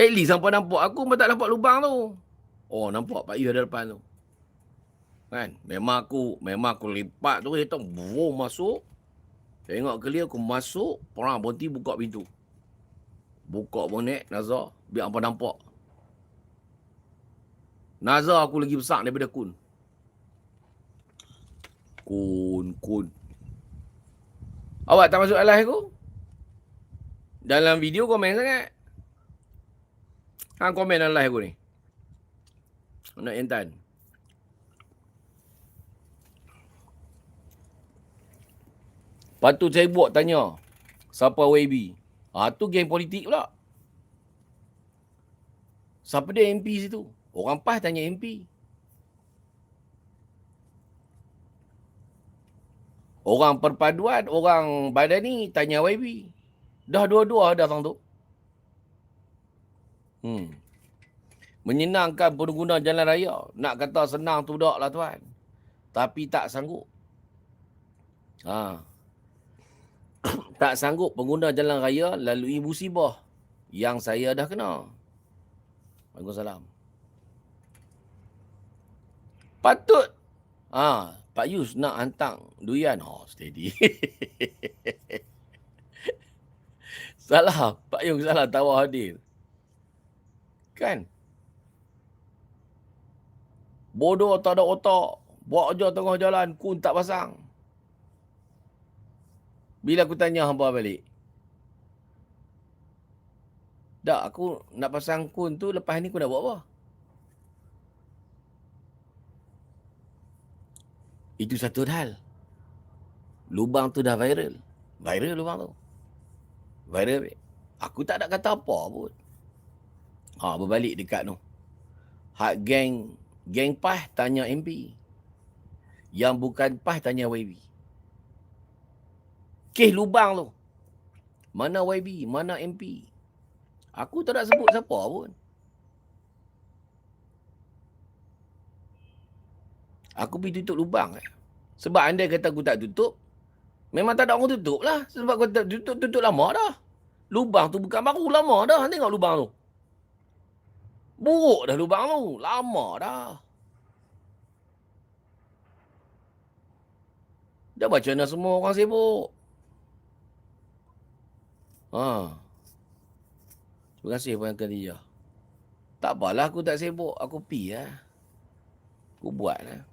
At least sampai nampak aku pun tak nampak lubang tu. Oh nampak Pak Yu ada depan tu. Kan? Memang aku memang aku lipat tu dia tahu boom masuk. Tengok clear aku masuk, perang berhenti buka pintu. Buka bonet Nazar, biar apa nampak. Nazar aku lagi besar daripada Kun. Kun, Kun. Awak tak masuk live aku? Dalam video komen sangat. Hang komen dalam live aku ni. Nak Intan. Lepas tu saya buat tanya. Siapa YB? Ha, tu geng politik pula. Siapa dia MP situ? Orang PAS tanya MP. Orang perpaduan, orang badan ni tanya YB. Dah dua-dua datang tu. Hmm. Menyenangkan pengguna jalan raya. Nak kata senang tu dak lah tuan. Tapi tak sanggup. Ha tak sanggup pengguna jalan raya lalui musibah yang saya dah kena. Waalaikumsalam. Patut ha, Pak Yus nak hantar duyan. Oh, steady. salah. Pak Yus salah tawar hadir. Kan? Bodoh tak ada otak. Buat aja tengah jalan. Kun tak pasang. Bila aku tanya hamba balik. Tak, aku nak pasang kun tu lepas ni aku nak buat apa? Itu satu hal. Lubang tu dah viral. Viral lubang tu. Viral. Aku tak nak kata apa pun. Ha, berbalik dekat tu. Hak geng, geng PAH tanya MP. Yang bukan PAH tanya YB kes lubang tu. Mana YB, mana MP. Aku tak nak sebut siapa pun. Aku pergi tutup lubang. Eh. Sebab anda kata aku tak tutup. Memang tak ada orang tutup lah. Sebab aku tak tutup, tutup lama dah. Lubang tu bukan baru lama dah. Tengok lubang tu. Buruk dah lubang tu. Lama dah. Dah baca mana semua orang sibuk. Ha. Terima kasih Puan Khadijah. Tak apalah aku tak sibuk. Aku pi lah. Aku buat lah.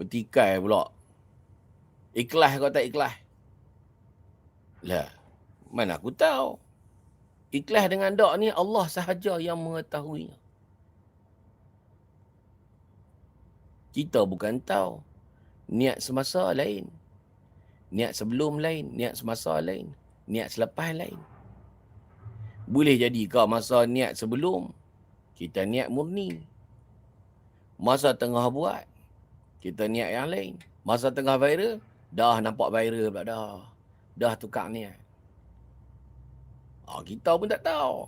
Petikai pula. Ikhlas kau tak ikhlas? Lah. Mana aku tahu. Ikhlas dengan dok ni Allah sahaja yang mengetahui. Kita bukan tahu. Niat semasa lain. Niat sebelum lain, niat semasa lain, niat selepas lain. Boleh jadi kau masa niat sebelum, kita niat murni. Masa tengah buat, kita niat yang lain. Masa tengah viral, dah nampak viral pula dah. Dah tukar niat. Oh, kita pun tak tahu.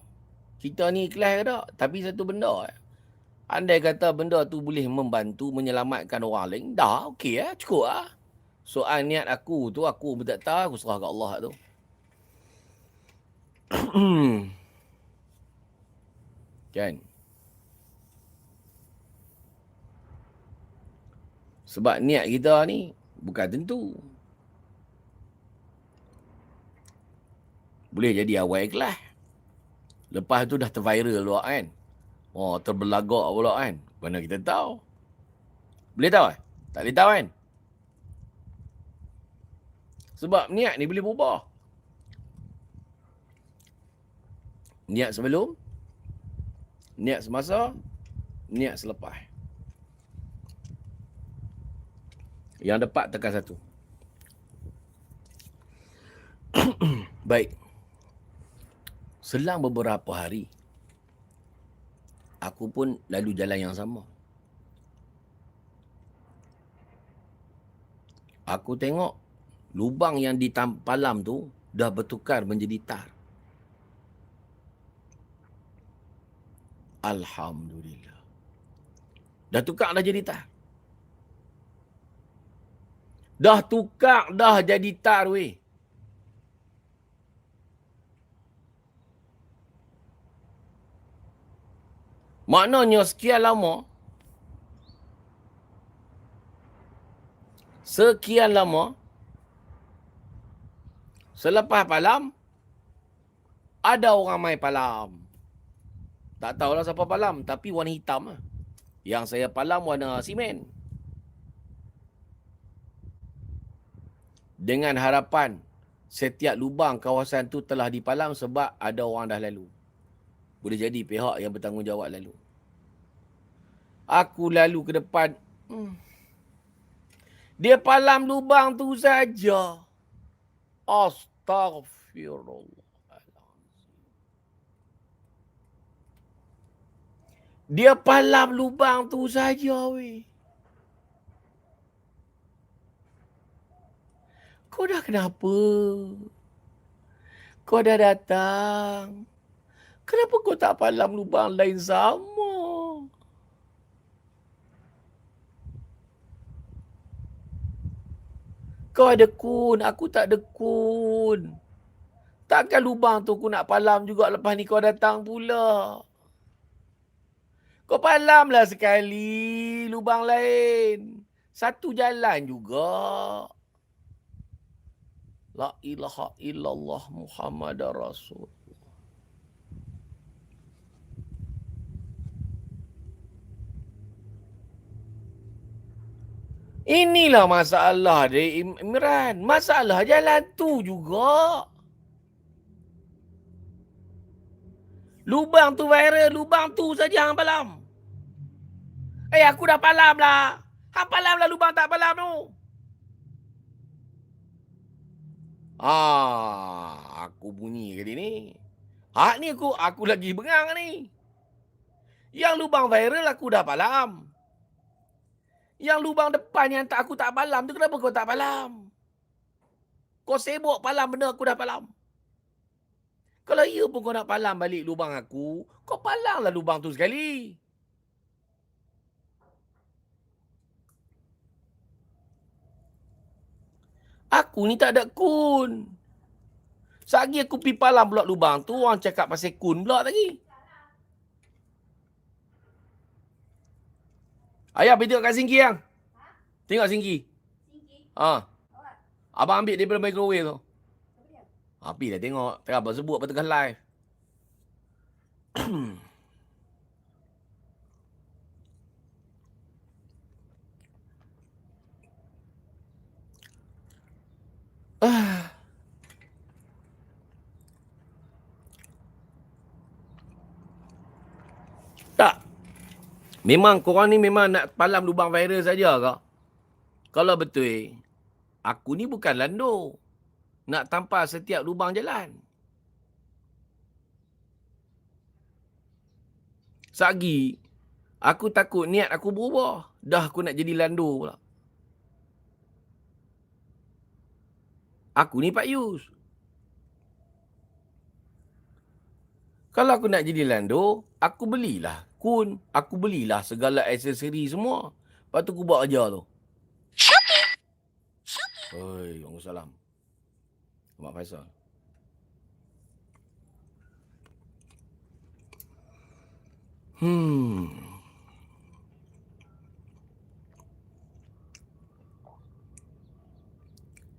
Kita ni ikhlas ke tak? Tapi satu benda. Eh. Andai kata benda tu boleh membantu menyelamatkan orang lain, dah okey lah, cukup lah. Soal niat aku tu aku pun tak tahu aku serah kat Allah tu. kan? Sebab niat kita ni bukan tentu. Boleh jadi awal ikhlas. Lepas tu dah terviral pula kan. Oh, terbelagak pula kan. Mana kita tahu? Boleh tahu kan? Tak boleh tahu kan? Sebab niat ni boleh berubah. Niat sebelum, niat semasa, niat selepas. Yang dapat tekan satu. Baik. Selang beberapa hari, aku pun lalu jalan yang sama. Aku tengok lubang yang ditampalam tu dah bertukar menjadi tar. Alhamdulillah. Dah tukar dah jadi tar. Dah tukar dah jadi tar weh. Maknanya sekian lama sekian lama selepas palam ada orang main palam. Tak tahulah siapa palam tapi warna hitam lah. Yang saya palam warna simen. Dengan harapan setiap lubang kawasan tu telah dipalam sebab ada orang dah lalu. Boleh jadi pihak yang bertanggungjawab lalu. Aku lalu ke depan. Hmm. Dia palam lubang tu saja. Astaghfirullah. Dia palam lubang tu saja weh. Kau dah kenapa? Kau dah datang. Kenapa kau tak palam lubang lain sama? Kau ada kun, aku tak ada kun. Takkan lubang tu aku nak palam juga lepas ni kau datang pula. Kau palamlah sekali lubang lain. Satu jalan juga. La ilaha illallah Muhammad Rasul. Inilah masalah dari Imran. Masalah jalan tu juga. Lubang tu viral, lubang tu saja hang palam. Eh aku dah palam lah. Hang palam lah lubang tak palam tu. Ah, aku bunyi kali ni. Hak ni aku aku lagi bengang ni. Yang lubang viral aku dah palam. Yang lubang depan yang tak aku tak palam tu kenapa kau tak palam? Kau sibuk palam benda aku dah palam. Kalau ia pun kau nak palam balik lubang aku, kau palamlah lubang tu sekali. Aku ni tak ada kun. Sagi aku pergi palam pula lubang tu, orang cakap pasal kun pula lagi. Ayah, pergi tengok kat Singki yang. Tengok Singki. Singki? Ha. Abang ambil daripada microwave tu. Ha, pergi dah tengok. Tengah apa sebut apa tengah live. Memang korang ni memang nak palam lubang viral saja ke? Kalau betul, aku ni bukan lando. Nak tampal setiap lubang jalan. Sagi, aku takut niat aku berubah. Dah aku nak jadi lando pula. Aku ni Pak Yus. Kalau aku nak jadi lando, aku belilah kun. Aku belilah segala aksesori semua. Lepas tu aku buat kerja tu. Shopee. Oi, Waalaikumsalam. Mak Faisal. Hmm.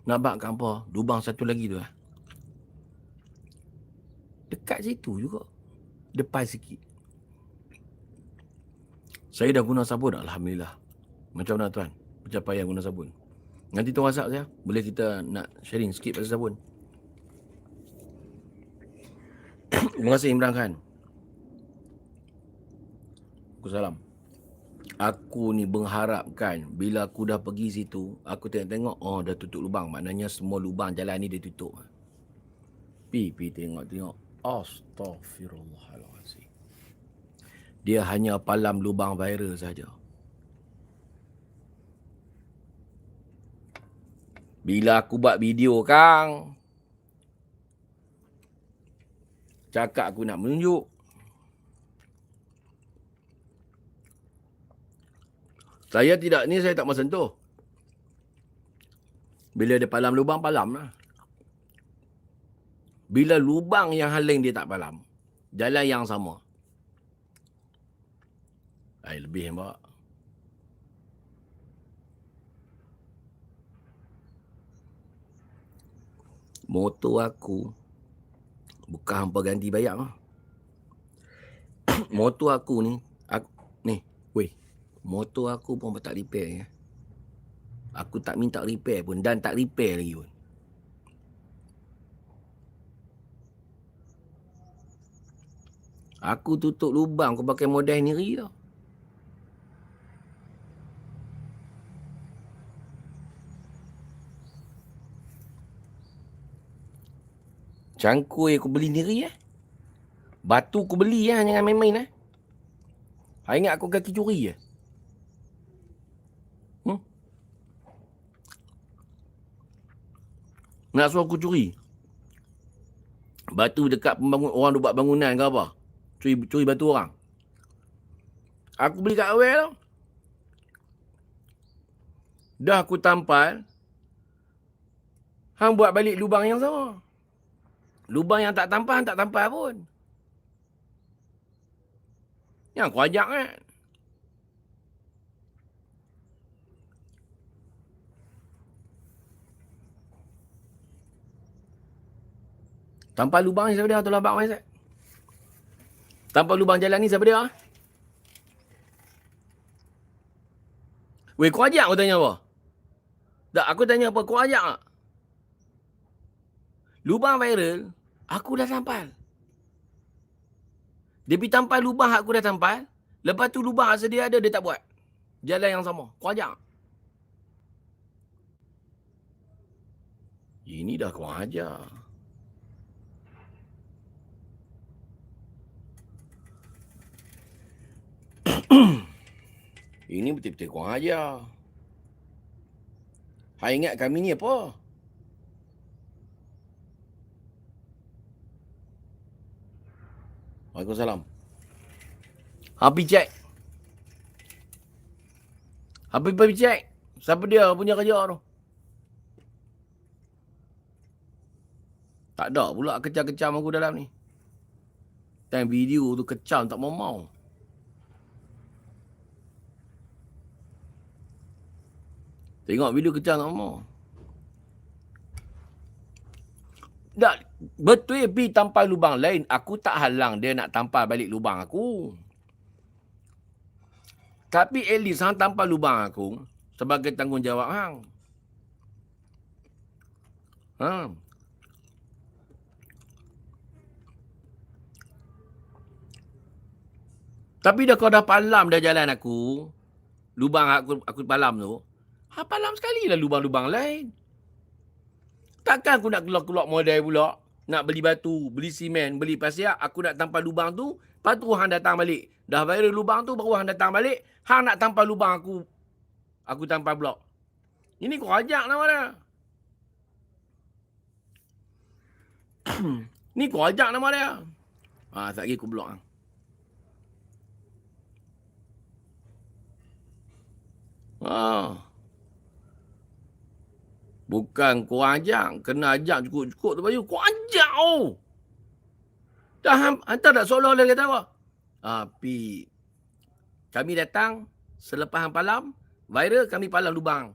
Nak bak apa? Lubang satu lagi tu lah. Dekat situ juga. Depan sikit. Saya dah guna sabun Alhamdulillah. Macam mana tuan? Pencapaian guna sabun. Nanti tu WhatsApp saya. Boleh kita nak sharing sikit pasal sabun. Terima kasih Imran Khan. Assalamualaikum aku ni mengharapkan bila aku dah pergi situ, aku tengok-tengok, oh dah tutup lubang. Maknanya semua lubang jalan ni dia tutup. Pi, pi tengok-tengok. Astaghfirullahaladzim. Dia hanya palam lubang viral saja. Bila aku buat video, Kang. Cakap aku nak menunjuk. Saya tidak ni saya tak mau sentuh. Bila dia palam lubang palam lah. Bila lubang yang haling dia tak palam. Jalan yang sama. Air lebih yang bawa. Motor aku bukan hampa ganti bayar lah. motor aku ni, aku, ni, weh, motor aku pun tak repair ya. Aku tak minta repair pun dan tak repair lagi pun. Aku tutup lubang aku pakai modal sendiri tau. Cangkui aku beli sendiri eh. Batu aku beli ya, jangan main-main eh. Ha ingat aku kaki curi ya. Hmm? Nak suruh aku curi. Batu dekat pembangun orang buat bangunan ke apa? Curi curi batu orang. Aku beli kat awal tau. Dah aku tampal. Hang buat balik lubang yang sama. Lubang yang tak tampal, tak tampal pun. Yang aku ajak kan. Tampal lubang ni siapa dia? Tolong abang Maizat. Tampal lubang jalan ni siapa dia? Weh, kau ajak aku tanya apa? Tak, aku tanya apa? Kau ajak tak? Lubang viral, Aku dah tampal. Dia pergi tampal lubang aku dah tampal. Lepas tu lubang asal dia ada, dia tak buat. Jalan yang sama. Kau ajak. Ini dah kau ajar. Ini betul-betul kau ajar. Hai ingat kami ni apa? Waalaikumsalam. Happy check. Happy happy check. Siapa dia punya kerja tu? Tak ada pula kecam-kecam aku dalam ni. Time video tu kecam tak mau-mau. Tengok video kecam tak mau. Tak, betul ya pergi tampal lubang lain. Aku tak halang dia nak tampal balik lubang aku. Tapi at least hang tampal lubang aku sebagai tanggungjawab hang. Ha. Tapi dah kau dah palam dah jalan aku. Lubang aku aku palam tu. Ha palam sekali lah lubang-lubang lain. Takkan aku nak keluar-keluar modal pula. Nak beli batu, beli simen, beli pasir. Aku nak tampal lubang tu. Lepas tu hang datang balik. Dah viral lubang tu baru hang datang balik. Hang nak tampal lubang aku. Aku tampal blok. Ini kau ajak nama dia. Ni kau ajak nama dia. Ha, tak lagi aku blok. Ha. Bukan kau ajak. Kena ajak cukup-cukup tu baju. Kau ajak oh. Dah hantar tak seolah-olah kata apa? Tapi kami datang selepas hang palam. Viral kami palam lubang.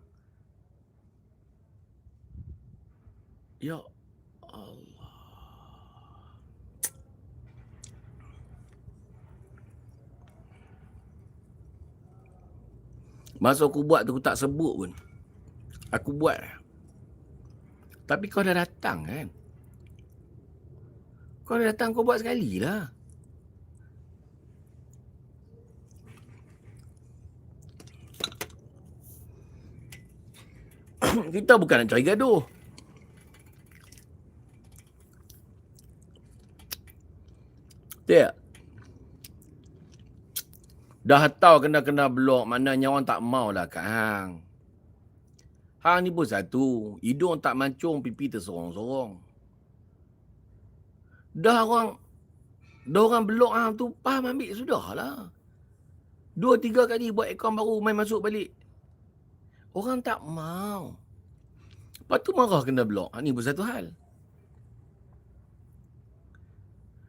Ya. Masa aku buat tu aku tak sebut pun. Aku buat tapi kau dah datang kan? Kau dah datang kau buat sekali lah. Kita bukan nak cari gaduh. Tak. Dah tahu kena-kena blok maknanya orang tak mau lah kat hang. Hang ni pun satu. Hidung tak mancung, pipi tersorong-sorong. Dah orang Dah orang blok hang tu faham ambil sudah lah. Dua tiga kali buat akaun baru main masuk balik. Orang tak mau. Lepas tu marah kena blok. Ha, ni pun satu hal.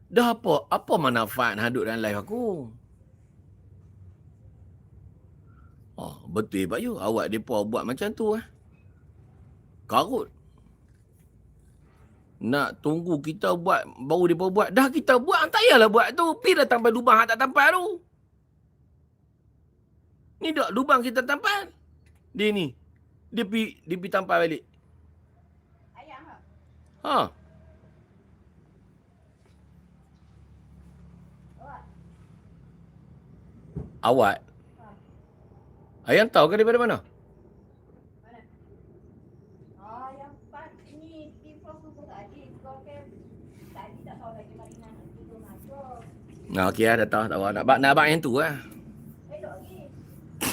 Dah apa? Apa manfaat duduk dalam live aku? Betul Pak Yu. Awak depa buat macam tu eh. Karut. Nak tunggu kita buat baru depa buat. Dah kita buat tak payahlah buat tu. Pi dah tampal lubang hak tak tampal tu. Ni dak lubang kita tampal. Dia ni. Dia pi dia pi tampal balik. Ayam ke? Ha. Awak? Awak. Ayang tahu ke daripada mana? Mana? Ah, yang part ni info tu tadi. Kau kan tadi tak tahu lagi mana nak tidur masuk. Nah, okey lah, dah tahu. Tak apa. Nak bak, nak bak yang tu lah.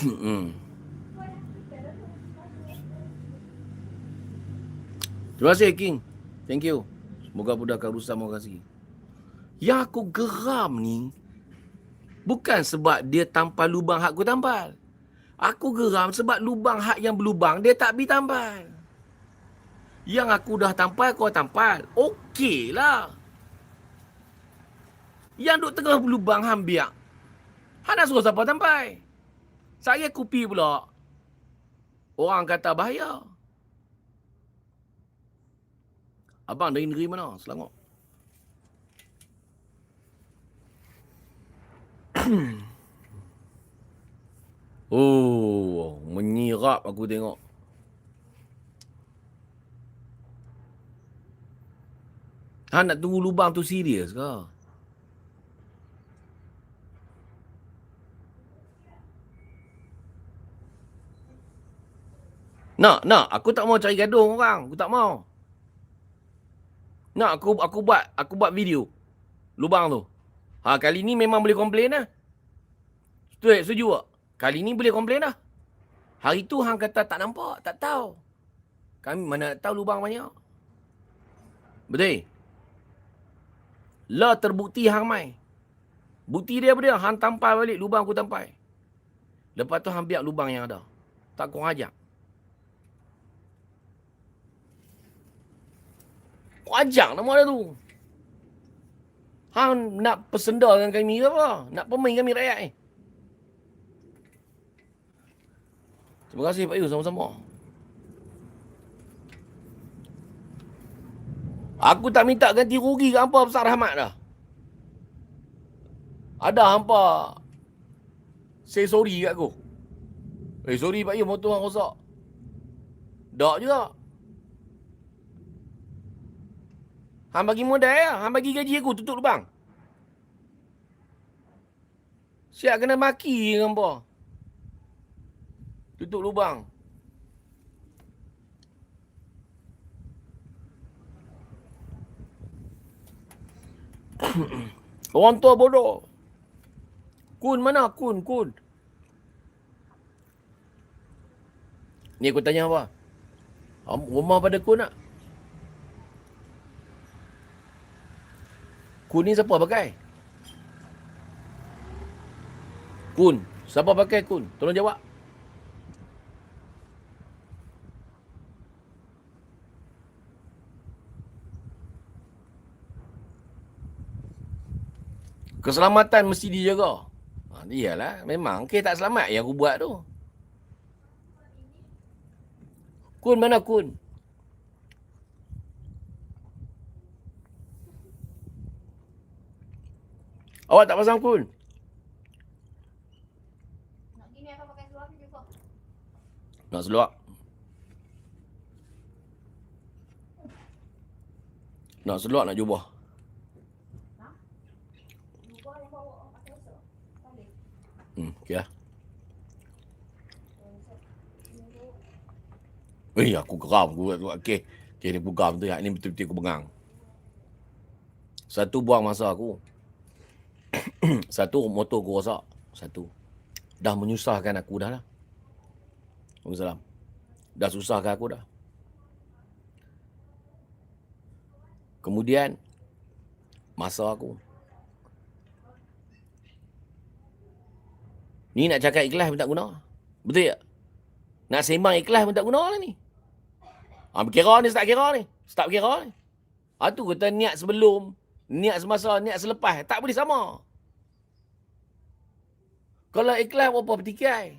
Hmm. Kau. Terima kasih, King. Thank you. Semoga mudahkan urusan terima kasih. Yang aku geram ni, bukan sebab dia tampal lubang hak aku tampal. Aku geram sebab lubang hak yang berlubang, dia tak bi tampal. Yang aku dah tampal, kau tampal. Okey lah. Yang duk tengah berlubang, hang biak. Hang nak suruh siapa tampal? Saya kupi pula. Orang kata bahaya. Abang dari negeri mana? Selangor. oh, menyirap aku tengok. Ha nak tunggu lubang tu serius ke? Nak, nak. Aku tak mau cari gaduh orang. Aku tak mau. Nak aku aku buat aku buat video lubang tu. Ha kali ni memang boleh komplain lah. Setuju, setuju tak? Kali ni boleh komplain lah. Hari tu hang kata tak nampak, tak tahu. Kami mana tahu lubang banyak. Betul? Lah terbukti hang mai. Bukti dia apa dia? Hang tampal balik lubang aku tampal. Lepas tu hang biar lubang yang ada. Tak kau ajak. Ajak nama dia tu. Hang nak persenda dengan kami ke apa? Nak pemain kami rakyat ni. Terima kasih Pak Yu sama-sama. Aku tak minta ganti rugi ke hampa besar rahmat dah. Ada hampa say sorry kat aku. Eh sorry Pak Yu motor hang rosak. Tak juga. Hang bagi modal ya. Hang bagi gaji aku tutup lubang. Siap kena maki dengan apa? Tutup lubang. Orang tua bodoh. Kun mana? Kun, kun. Ni aku tanya apa? Rumah pada kun nak? Kun ni siapa pakai? Kun. Siapa pakai kun? Tolong jawab. Keselamatan mesti dijaga. Ha, iyalah, memang ke tak selamat yang aku buat tu. Kun mana kun? Awak tak pasang kun? Nak gini apa pakai seluar ke? Nak seluar. Nak seluar nak jubah. Boleh. Hmm, okey lah. Eh, aku geram. Aku, okey. Okey, ni aku geram tu. Yang ni betul-betul aku bengang. Satu buang masa aku. Satu motor aku rosak. Satu. Dah menyusahkan aku dah lah. Waalaikumsalam. Dah susahkan aku dah. Kemudian, masa aku. Ni nak cakap ikhlas pun tak guna. Betul tak? Nak sembang ikhlas pun tak guna lah ni. Ha, berkira ni, start kira ni. Start kira ni. Ha, tu kata niat sebelum, niat semasa, niat selepas. Tak boleh sama. Kalau ikhlas berapa petikai?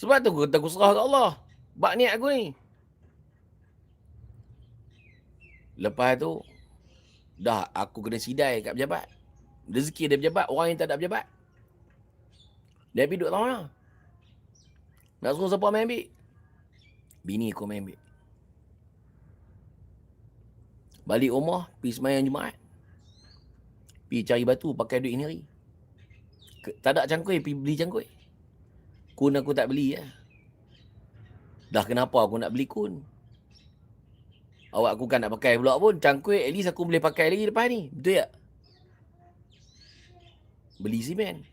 Sebab tu aku kata aku serah kat Allah. Bak niat aku ni. Lepas tu, dah aku kena sidai kat pejabat. Rezeki dia pejabat, orang yang tak ada pejabat. Dia pergi duduk tangan. Nak suruh siapa main ambil? Bini aku main ambil. Balik rumah, pergi semayang Jumaat. Pergi cari batu pakai duit sendiri. Tak ada cangkui, pergi beli cangkui. Kun aku tak beli lah. Dah kenapa aku nak beli kun? Awak aku kan nak pakai pula pun. Cangkui at least aku boleh pakai lagi lepas ni. Betul tak? Beli simen.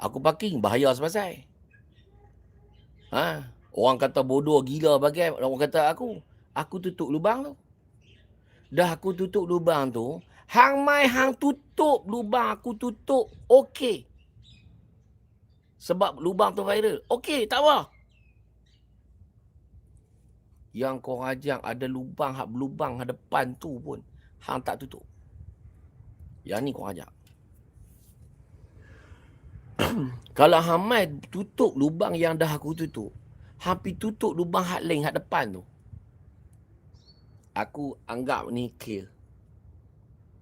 Aku parking bahaya sepasai. Ha? Orang kata bodoh gila bagai orang kata aku. Aku tutup lubang tu. Dah aku tutup lubang tu. Hang mai hang tutup lubang aku tutup. Okey. Sebab lubang tu viral. Okey, tak apa. Yang kau rajang ada lubang hak berlubang hak depan tu pun hang tak tutup. Yang ni kau rajang. Kalau hang mai tutup lubang yang dah aku tutup, hang pi tutup lubang hak lain hak depan tu. Aku anggap ni clear.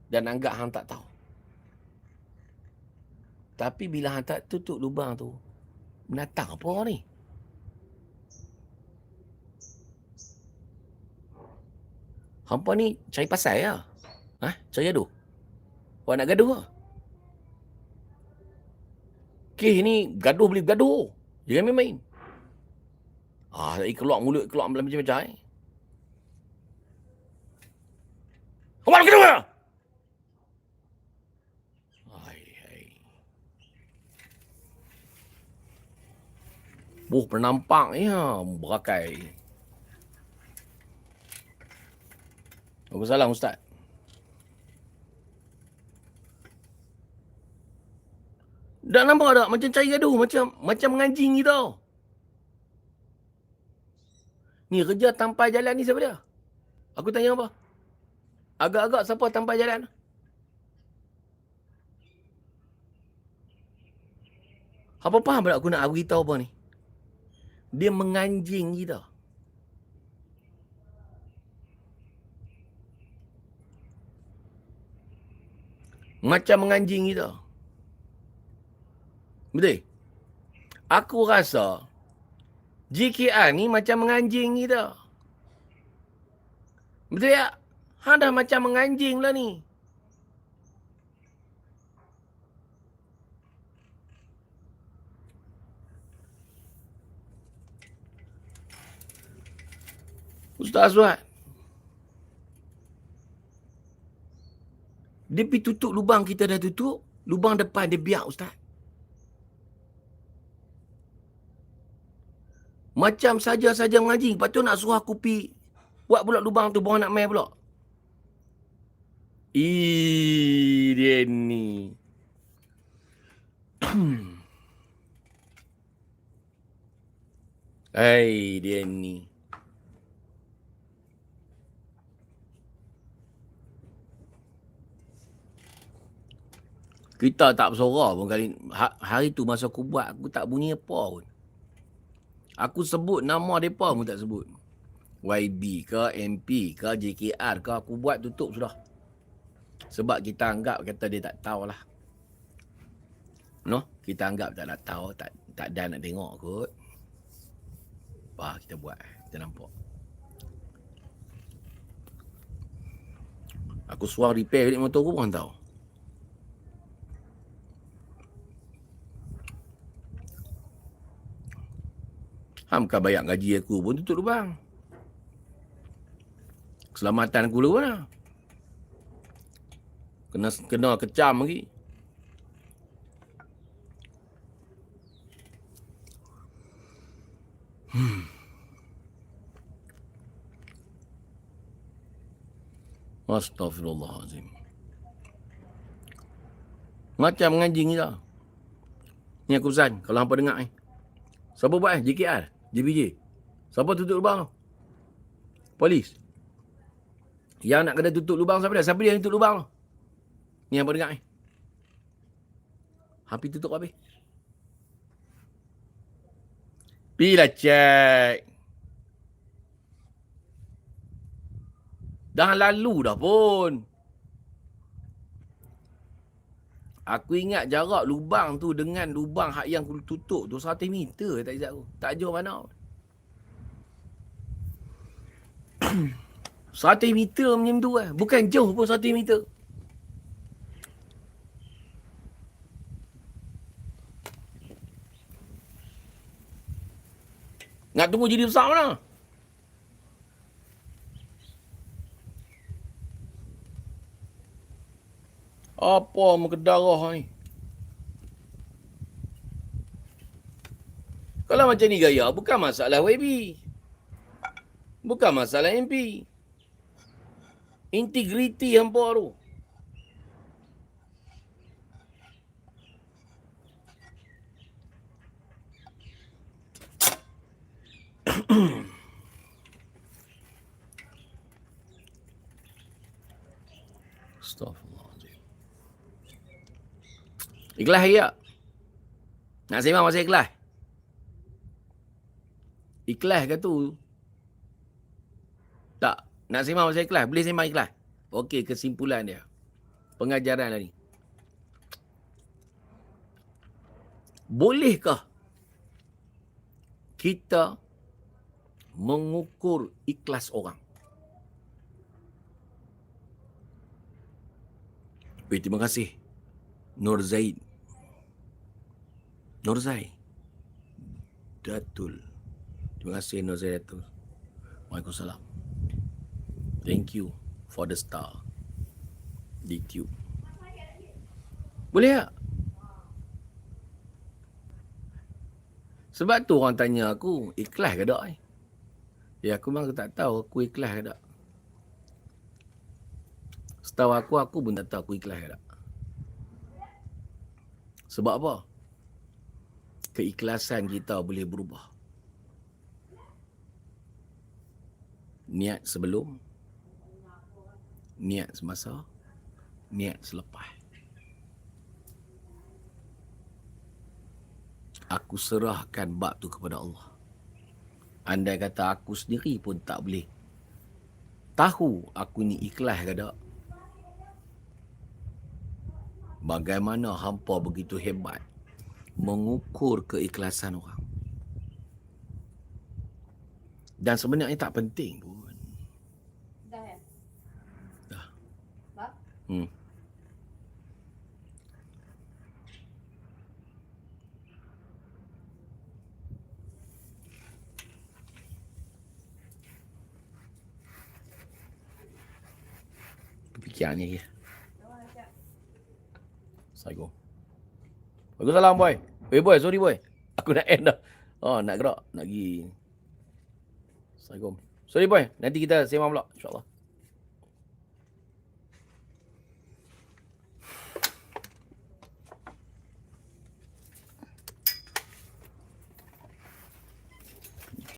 Dan anggap hang tak tahu. Tapi bila hang tak tutup lubang tu, menatang apa orang ni? Hampa ni cari pasal ya? Ha? Cari gaduh? Awak nak gaduh ke? Kes ni gaduh boleh gaduh. Jangan main-main. Ah, tadi keluar mulut, keluar macam-macam eh. Awak nak gaduh ke? Hai, hai. Buh, penampak ya, berakai. Waalaikumsalam Ustaz. Dah nampak tak macam cari gaduh macam macam menganjing gitu. Ni kerja tanpa jalan ni siapa dia? Aku tanya apa? Agak-agak siapa tanpa jalan? Apa faham tak aku nak beritahu apa ni? Dia menganjing kita. Macam menganjing kita. Betul? Aku rasa GKR ni macam menganjing kita. Betul tak? Ha dah macam menganjing lah ni. Ustaz Azwat. Dia pergi tutup lubang kita dah tutup. Lubang depan dia biar Ustaz. Macam saja-saja mengaji. Lepas tu nak suruh aku pi buat pula lubang tu. Bawa nak main pula. Ih, dia ni. Hai, dia ni. Kita tak bersorak pun kali ha- hari tu masa aku buat aku tak bunyi apa pun. Aku sebut nama depa pun tak sebut. YB ke MP ke JKR ke aku buat tutup sudah. Sebab kita anggap kata dia tak tahu lah. No, kita anggap tak nak tahu, tak tak ada nak tengok kot. Wah, kita buat. Kita nampak. Aku suar repair balik motor aku pun tahu. Hamkan bayar gaji aku pun tutup lubang. Keselamatan aku mana? Kena kena kecam lagi. Hmm. Astaghfirullahalazim. Macam menganjing ni lah. Ni aku pesan. Kalau hampa dengar ni. Siapa buat eh? JKR? JPJ? Siapa tutup lubang tu? Polis? Yang nak kena tutup lubang siapa dia? Siapa dia yang tutup lubang tu? Ni hampa dengar ni. Hampir tutup habis. Pilah cek. Dah lalu dah pun. Aku ingat jarak lubang tu dengan lubang hak yang aku tutup tu 100 meter tak silap aku. Tak jauh mana. 100 meter macam tu eh. Bukan jauh pun 100 meter. Nak tunggu jadi besar mana? Apa muka darah ni? Kalau macam ni gaya, bukan masalah YB. Bukan masalah MP. Integriti hampa tu. Astaghfirullahaladzim. Ikhlas ya? Nak sembang masih ikhlas? Ikhlas ke tu? Tak. Nak sembang masih ikhlas? Boleh sembang ikhlas? Okey, kesimpulan dia. Pengajaran lah ni. Bolehkah kita mengukur ikhlas orang? Baik, terima kasih. Nur Zaid. Nur Zaid. Datul. Terima kasih Nur Zaid Datul. Waalaikumsalam. Thank you for the star. Di tube. Boleh tak? Sebab tu orang tanya aku, ikhlas ke tak? Eh? Ya aku memang tak tahu aku ikhlas ke tak. Setahu aku, aku pun tak tahu aku ikhlas ke tak. Sebab apa? Keikhlasan kita boleh berubah. Niat sebelum, niat semasa, niat selepas. Aku serahkan bab tu kepada Allah. Andai kata aku sendiri pun tak boleh tahu aku ni ikhlas ke tak. Bagaimana hampa begitu hebat mengukur keikhlasan orang. Dan sebenarnya tak penting pun. Dah ya? Dah. Bab? Hmm. Kepikirannya ya. Assalamualaikum. Waalaikumsalam boy. Eh boy, sorry boy. Aku nak end dah. Oh, nak gerak, nak pergi. Assalamualaikum. Sorry boy, nanti kita sembang pula insya-Allah.